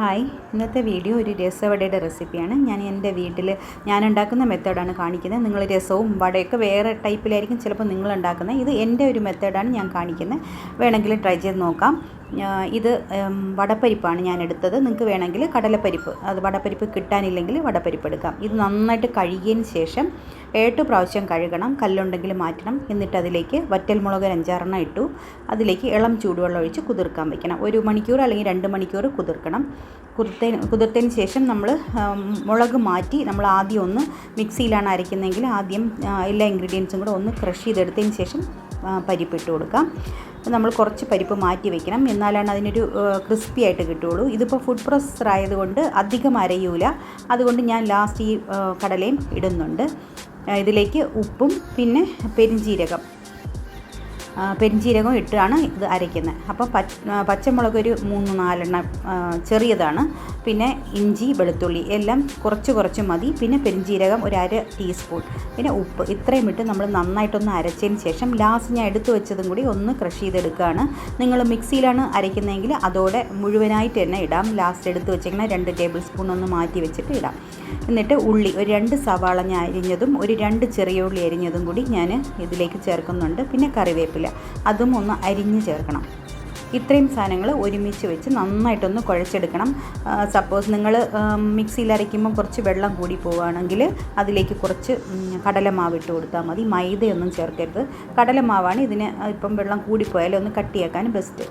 Hi. ഇന്നത്തെ video ഒരു രസവടയുടെ റെസിപ്പിയാണ്. ഞാൻ എന്റെ വീട്ടിൽ ഞാൻ ഉണ്ടാക്കുന്ന മെത്തേഡാണ് കാണിക്കുന്നത്. നിങ്ങൾ രസവും വടയൊക്കെ വേറെ ടൈപ്പിലായിരിക്കും ചിലപ്പോൾ നിങ്ങൾ ഉണ്ടാക്കുന്നത്. ഇത് എന്റെ ഒരു മെത്തേഡാണ് ഞാൻ കാണിക്കുന്നത്. വേണമെങ്കിൽ ട്രൈ ചെയ്ത് നോക്കാം. ഇത് വടപ്പരിപ്പാണ് ഞാൻ എടുത്തത് നിങ്ങൾക്ക് വേണമെങ്കിൽ കടലപ്പരിപ്പ് അത് വടപ്പരിപ്പ് കിട്ടാനില്ലെങ്കിൽ വടപ്പരിപ്പ് എടുക്കാം. ഇത് നന്നായിട്ട് കഴുകിയതിന് ശേഷം ഏട്ട് പ്രാവശ്യം കഴുകണം കല്ലുണ്ടെങ്കിൽ മാറ്റണം എന്നിട്ട് അതിലേക്ക് വറ്റൽമുളക് അഞ്ചാറെണ്ണം ഇട്ടു. അതിലേക്ക് ഇളം ചൂടുവെള്ളം ഒഴിച്ച് കുതിർക്കാൻ വയ്ക്കണം ഒരു മണിക്കൂർ അല്ലെങ്കിൽ രണ്ട് മണിക്കൂർ കുതിർക്കണം. കുതിർത്തതിന് കുതിർത്തതിന് ശേഷം നമ്മൾ മുളക് മാറ്റി നമ്മൾ ആദ്യം ഒന്ന് മിക്സിയിലാണ് അരയ്ക്കുന്നതെങ്കിൽ ആദ്യം എല്ലാ ഇൻഗ്രീഡിയൻസും കൂടെ ഒന്ന് ക്രഷ് ചെയ്തെടുത്തതിന് ശേഷം പരിപ്പ് ഇട്ട് കൊടുക്കാം. നമ്മൾ കുറച്ച് പരിപ്പ് മാറ്റി വെക്കണം. എന്നാലാണ് അതിനൊരു ക്രിസ്പി ആയിട്ട് കിട്ടുള്ളൂ ഇതിപ്പോൾ ഫുഡ് പ്രോസസ്സർ ആയതുകൊണ്ട് അധികം അരയൂല. അതുകൊണ്ട് ഞാൻ ലാസ്റ്റ് ഈ കടലയും ഇടുന്നുണ്ട്. ഇതിലേക്ക് ഉപ്പും പിന്നെ പെരിഞ്ജീരകം ആ, പെരിഞ്ജീരകം ഇട്ടാണ് ഇത് അരയ്ക്കുന്നത്. അപ്പോൾ പച്ച പച്ചമുളക് ഒരു മൂന്ന് നാലെണ്ണം ചെറിയതാണ്. പിന്നെ ഇഞ്ചി വെളുത്തുള്ളി എല്ലാം കുറച്ച് കുറച്ച് മതി. പിന്നെ പെരിഞ്ചീരകം ഒരു അര ടീസ്പൂൺ. പിന്നെ ഉപ്പ്. ഇത്രയും ഇട്ട് നമ്മൾ നന്നായിട്ടൊന്ന് അരച്ചതിന് ശേഷം ലാസ്റ്റ് ഞാൻ എടുത്തു വെച്ചതും കൂടി ഒന്ന് ക്രഷ് ചെയ്തെടുക്കുകയാണ്. നിങ്ങൾ മിക്സിയിലാണ് അരയ്ക്കുന്നതെങ്കിൽ അതോടെ മുഴുവനായിട്ട് തന്നെ ഇടാം. ലാസ്റ്റ് എടുത്ത് വെച്ചിങ്ങനെ രണ്ട് ടേബിൾ സ്പൂൺ ഒന്ന് മാറ്റി വെച്ചിട്ട് ഇടാം. എന്നിട്ട് ഉള്ളി ഒരു രണ്ട് സവാള ഞാൻ അരിഞ്ഞതും ഒരു രണ്ട് ചെറിയ ഉള്ളി അരിഞ്ഞതും കൂടി ഞാൻ ഇതിലേക്ക് ചേർക്കുന്നുണ്ട്. പിന്നെ കറിവേപ്പില. അതും ഒന്ന് അരിഞ്ഞ് ചേർക്കണം. ഇത്രയും സാധനങ്ങൾ ഒരുമിച്ച് വെച്ച് നന്നായിട്ടൊന്ന് കുഴച്ചെടുക്കണം. സപ്പോസ് നിങ്ങൾ മിക്സിയിൽ അരയ്ക്കുമ്പോൾ കുറച്ച് വെള്ളം കൂടി പോവുകയാണെങ്കിൽ അതിലേക്ക് കുറച്ച് കടലമാവ് ഇട്ട് കൊടുത്താൽ മതി. മൈദയൊന്നും ചേർക്കരുത്. കടലമാവാണ് ഇതിന് ഇപ്പം വെള്ളം കൂടിപ്പോയാലും ഒന്ന് കട്ടിയാക്കാൻ ബെസ്റ്റ്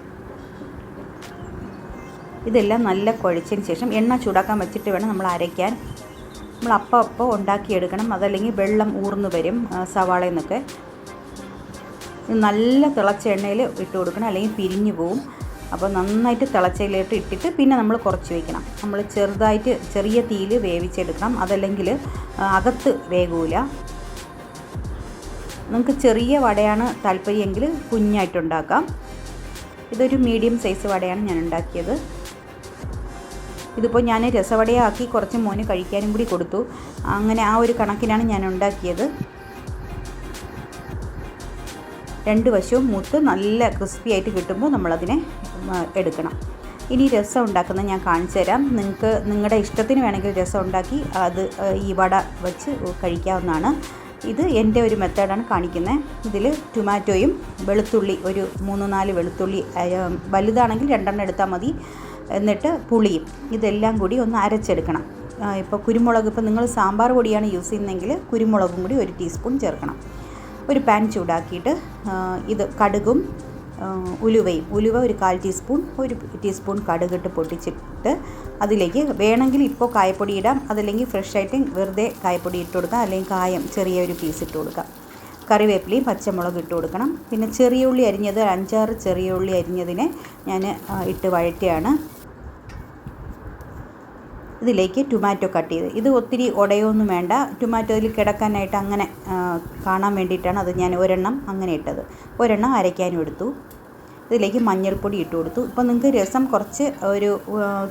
ഇതെല്ലാം നല്ല കുഴച്ചതിന് ശേഷം എണ്ണ ചൂടാക്കാൻ വെച്ചിട്ട് വേണം നമ്മൾ അരയ്ക്കാൻ. നമ്മൾ അപ്പം അപ്പം ഉണ്ടാക്കിയെടുക്കണം. അതല്ലെങ്കിൽ വെള്ളം ഊർന്നു വരും സവാളയിൽ നിന്നൊക്കെ നല്ല തിളച്ച എണ്ണയിൽ ഇട്ട് കൊടുക്കണം അല്ലെങ്കിൽ പിരിഞ്ഞു പോവും. അപ്പോൾ നന്നായിട്ട് തിളച്ചയിലോട്ട് ഇട്ടിട്ട് പിന്നെ നമ്മൾ കുറച്ച് വയ്ക്കണം നമ്മൾ ചെറുതായിട്ട് ചെറിയ തീയിൽ വേവിച്ചെടുക്കണം. അതല്ലെങ്കിൽ അകത്ത് വേകൂല നിങ്ങൾക്ക് ചെറിയ വടയാണ് താല്പര്യമെങ്കിൽ കുഞ്ഞായിട്ടുണ്ടാക്കാം ഇതൊരു മീഡിയം സൈസ് വടയാണ് ഞാൻ ഉണ്ടാക്കിയത്. ഇതിപ്പോൾ ഞാൻ രസവടയാക്കി കുറച്ച് മോന് കഴിക്കാനും കൂടി കൊടുത്തു. അങ്ങനെ ആ ഒരു കണക്കിനാണ് ഞാൻ ഉണ്ടാക്കിയത്. രണ്ട് വശവും മൂത്ത് നല്ല ക്രിസ്പി ആയിട്ട് കിട്ടുമ്പോൾ നമ്മളതിനെ എടുക്കണം. ഇനി രസം ഉണ്ടാക്കുന്നത് ഞാൻ കാണിച്ചു തരാം. നിങ്ങൾക്ക് നിങ്ങളുടെ ഇഷ്ടത്തിന് വേണമെങ്കിൽ രസം ഉണ്ടാക്കി അത് ഈ വട വെച്ച് കഴിക്കാവുന്നതാണ്. ഇത് എന്റെ ഒരു മെത്തേഡാണ് കാണിക്കുന്നത്. ഇതിൽ ടൊമാറ്റോയും വെളുത്തുള്ളി ഒരു മൂന്ന് നാല് വെളുത്തുള്ളി വലുതാണെങ്കിൽ രണ്ടെണ്ണം എടുത്താൽ മതി. എന്നിട്ട് പുളിയും ഇതെല്ലാം കൂടി ഒന്ന് അരച്ചെടുക്കണം. ഇപ്പോൾ കുരുമുളക് ഇപ്പോൾ നിങ്ങൾ സാമ്പാർ പൊടിയാണ് യൂസ് ചെയ്യുന്നതെങ്കിൽ കുരുമുളകും കൂടി ഒരു ടീസ്പൂൺ ചേർക്കണം. ഒരു പാൻ ചൂടാക്കിയിട്ട് ഇത് കടുകും ഉലുവയും ഉലുവ ഒരു കാൽ ടീസ്പൂൺ ഒരു ടീസ്പൂൺ കടുകിട്ട് പൊട്ടിച്ചിട്ട് അതിലേക്ക് വേണമെങ്കിൽ ഇപ്പോൾ കായപ്പൊടി ഇടാം. അതല്ലെങ്കിൽ ഫ്രഷ് ആയിട്ട് വെറുതെ കായപ്പൊടി ഇട്ട് കൊടുക്കാം. അല്ലെങ്കിൽ കായം ചെറിയ ഒരു പീസ് ഇട്ട് കൊടുക്കാം. കറിവേപ്പിലയും പച്ചമുളക് ഇട്ട് കൊടുക്കണം. പിന്നെ ചെറിയ ഉള്ളി അരിഞ്ഞത് അഞ്ചാറ് ചെറിയ ഉള്ളി അരിഞ്ഞതിനെ ഞാൻ ഇട്ട് വഴറ്റിയാണ്. ഇതിലേക്ക് ടൊമാറ്റോ കട്ട് ചെയ്ത്. ഇത് ഒത്തിരി ഉടയൊന്നും വേണ്ട. ടൊമാറ്റോ ഇതിൽ കിടക്കാനായിട്ട് അങ്ങനെ കാണാൻ വേണ്ടിയിട്ടാണ് അത് ഞാൻ ഒരെണ്ണം അങ്ങനെ ഇട്ടത്. ഒരെണ്ണം അരയ്ക്കാനും എടുത്തു. ഇതിലേക്ക് മഞ്ഞൾപ്പൊടി ഇട്ട് കൊടുത്തു. ഇപ്പോൾ നിങ്ങൾക്ക് രസം കുറച്ച് ഒരു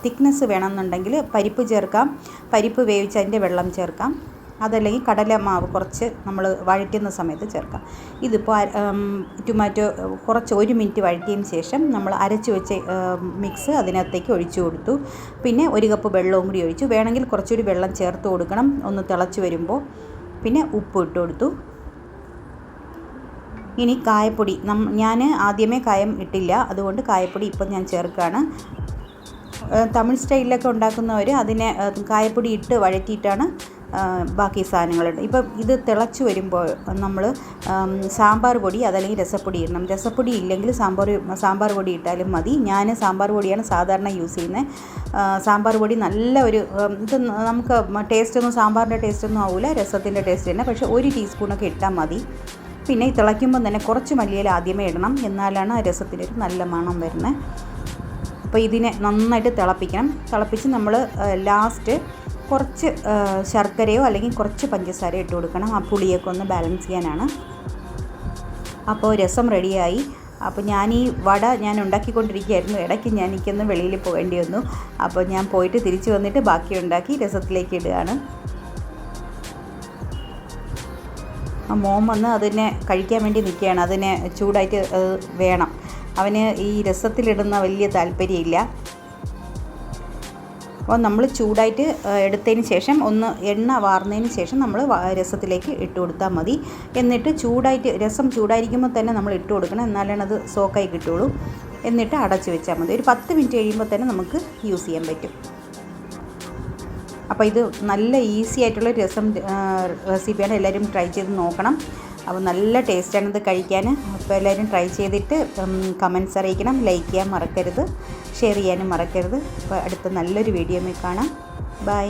തിക്നെസ് വേണമെന്നുണ്ടെങ്കിൽ പരിപ്പ് ചേർക്കാം. പരിപ്പ് വേവിച്ച് അതിന്റെ വെള്ളം ചേർക്കാം. അതല്ലെങ്കിൽ കടലമാവ് കുറച്ച് നമ്മൾ വഴറ്റുന്ന സമയത്ത് ചേർക്കാം. ഇതിപ്പോൾ ടൊമാറ്റോ കുറച്ച് ഒരു മിനിറ്റ് വഴറ്റിയതിന് ശേഷം നമ്മൾ അരച്ച് വെച്ച മിക്സ് അതിനകത്തേക്ക് ഒഴിച്ചു കൊടുത്തു. പിന്നെ ഒരു കപ്പ് വെള്ളവും കൂടി ഒഴിച്ചു. വേണമെങ്കിൽ കുറച്ചുകൂടി വെള്ളം ചേർത്ത് കൊടുക്കണം. ഒന്ന് തിളച്ച് വരുമ്പോൾ പിന്നെ ഉപ്പ് ഇട്ട് കൊടുത്തു. ഇനി കായപ്പൊടി നം ഞാൻ ആദ്യമേ കായം ഇട്ടില്ല. അതുകൊണ്ട് കായപ്പൊടി ഇപ്പം ഞാൻ ചേർക്കുകയാണ്. തമിഴ് സ്റ്റൈലിലൊക്കെ ഉണ്ടാക്കുന്നവർ അതിനെ കായപ്പൊടി ഇട്ട് വഴറ്റിയിട്ടാണ് ബാക്കി സാധനങ്ങളുണ്ട്. ഇപ്പം ഇത് തിളച്ച് വരുമ്പോൾ നമ്മൾ സാമ്പാർ പൊടി അതല്ലെങ്കിൽ രസപ്പൊടി ഇടണം. രസപ്പൊടി ഇല്ലെങ്കിൽ സാമ്പാർ സാമ്പാർ പൊടി ഇട്ടാലും മതി. ഞാൻ സാമ്പാർ പൊടിയാണ് സാധാരണ യൂസ് ചെയ്യുന്നത്. സാമ്പാർ പൊടി നല്ല ഒരു ഇത് നമുക്ക് ടേസ്റ്റ് ഒന്നും സാമ്പാറിന്റെ ടേസ്റ്റ് ഒന്നും ആവില്ല രസത്തിന്റെ ടേസ്റ്റ് തന്നെ. പക്ഷേ ഒരു ടീസ്പൂണൊക്കെ ഇട്ടാൽ മതി. പിന്നെ തിളയ്ക്കുമ്പോൾ തന്നെ കുറച്ച് മല്ലിയില ആദ്യമേ ഇടണം. എന്നാലാണ് ആ രസത്തിനൊരു നല്ല മണം വരുന്നത്. അപ്പോൾ ഇതിനെ നന്നായിട്ട് തിളപ്പിക്കണം. തിളപ്പിച്ച് നമ്മൾ ലാസ്റ്റ് കുറച്ച് ശർക്കരയോ അല്ലെങ്കിൽ കുറച്ച് പഞ്ചസാരയോ ഇട്ട് കൊടുക്കണം. ആ പുളിയൊക്കെ ഒന്ന് ബാലൻസ് ചെയ്യാനാണ്. അപ്പോൾ രസം റെഡിയായി. അപ്പോൾ ഞാൻ ഈ വട ഞാൻ ഉണ്ടാക്കിക്കൊണ്ടിരിക്കുകയായിരുന്നു. ഇടയ്ക്ക് ഞാൻ എനിക്കൊന്ന് വെളിയിൽ പോകേണ്ടി വന്നു. അപ്പോൾ ഞാൻ പോയിട്ട് തിരിച്ച് വന്നിട്ട് ബാക്കി ഉണ്ടാക്കി രസത്തിലേക്ക് ഇടുകയാണ്. ആ മോൻ വന്ന് അതിനെ കഴിക്കാൻ വേണ്ടി നിൽക്കുകയാണ്. അതിനെ ചൂടായിട്ട് വേണം. അവന് ഈ രസത്തിലിടുന്ന വലിയ താല്പര്യമില്ല. അപ്പോൾ നമ്മൾ ചൂടായിട്ട് എടുത്തതിന് ശേഷം ഒന്ന് എണ്ണ വാർന്നതിന് ശേഷം നമ്മൾ രസത്തിലേക്ക് ഇട്ട് കൊടുത്താൽ മതി. എന്നിട്ട് ചൂടായിട്ട് രസം ചൂടായിരിക്കുമ്പോൾ തന്നെ നമ്മൾ ഇട്ട് കൊടുക്കണം. എന്നാലാണ് അത് സോക്കായി കിട്ടുള്ളൂ എന്നിട്ട് അടച്ച് വെച്ചാൽ മതി. ഒരു പത്ത് മിനിറ്റ് കഴിയുമ്പോൾ തന്നെ നമുക്ക് യൂസ് ചെയ്യാൻ പറ്റും. അപ്പോൾ ഇത് നല്ല ഈസി ആയിട്ടുള്ള രസം റെസിപ്പിയാണ് എല്ലാവരും ട്രൈ ചെയ്ത് നോക്കണം. അപ്പോൾ നല്ല ടേസ്റ്റാണ് ഇത് കഴിക്കാൻ. അപ്പോൾ എല്ലാവരും ട്രൈ ചെയ്തിട്ട് കമൻസ് അറിയിക്കണം. ലൈക്ക് ചെയ്യാൻ മറക്കരുത്. ഷെയർ ചെയ്യാനും മറക്കരുത്. അപ്പോൾ അടുത്ത നല്ലൊരു വീഡിയോ കാണാം. ബൈ